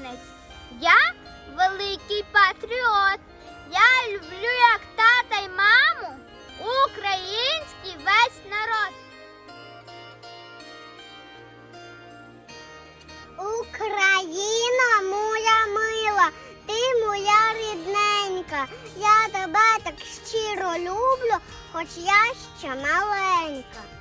українець. Я великий патріот. Я люблю як тата й маму, український весь народ. Україна моя мила, ти моя рідненька. Я тебе так щиро люблю, хоч я ще маленька.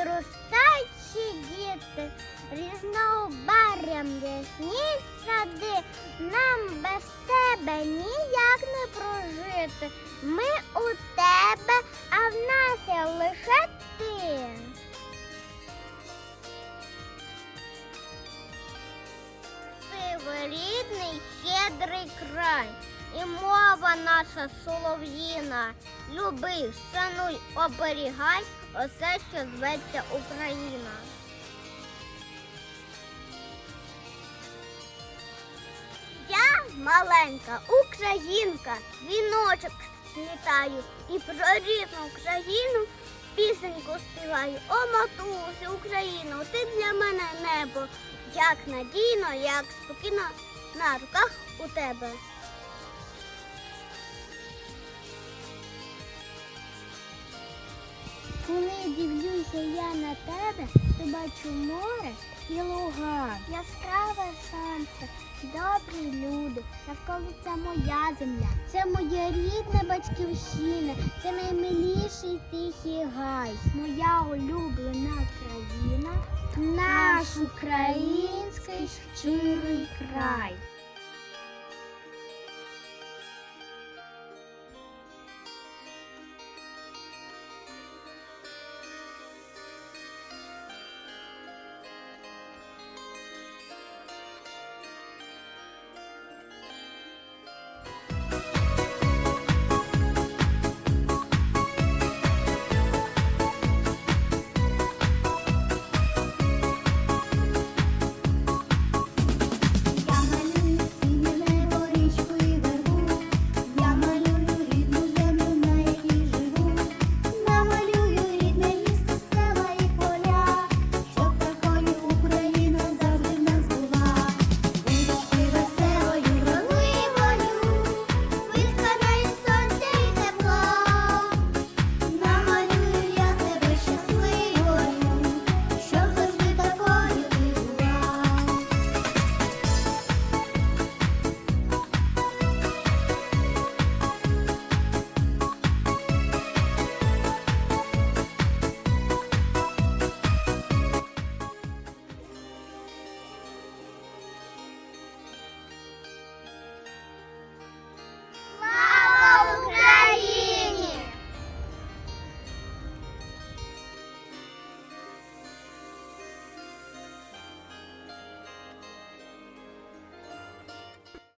Дід, діти, різнобарям ясніть сади, нам без тебе ніяк не прожити. Ми у тебе, а в нас є лише ти. Рідний щедрий край, і мова наша солов'їна. Люби, шануй, оберігай усе, що зветься Україна. Я маленька українка, віночок сплітаю і про рідну Україну пісеньку співаю. О, матусю, Україно, ти для мене небо, як надійно, як спокійно на руках у тебе. Дивлюся я на тебе, то бачу море і луга. Яскраве сонце, добрі люди, навколо це моя земля, це моя рідна батьківщина, це наймиліший тихий гай, моя улюблена країна, наш український щирий край.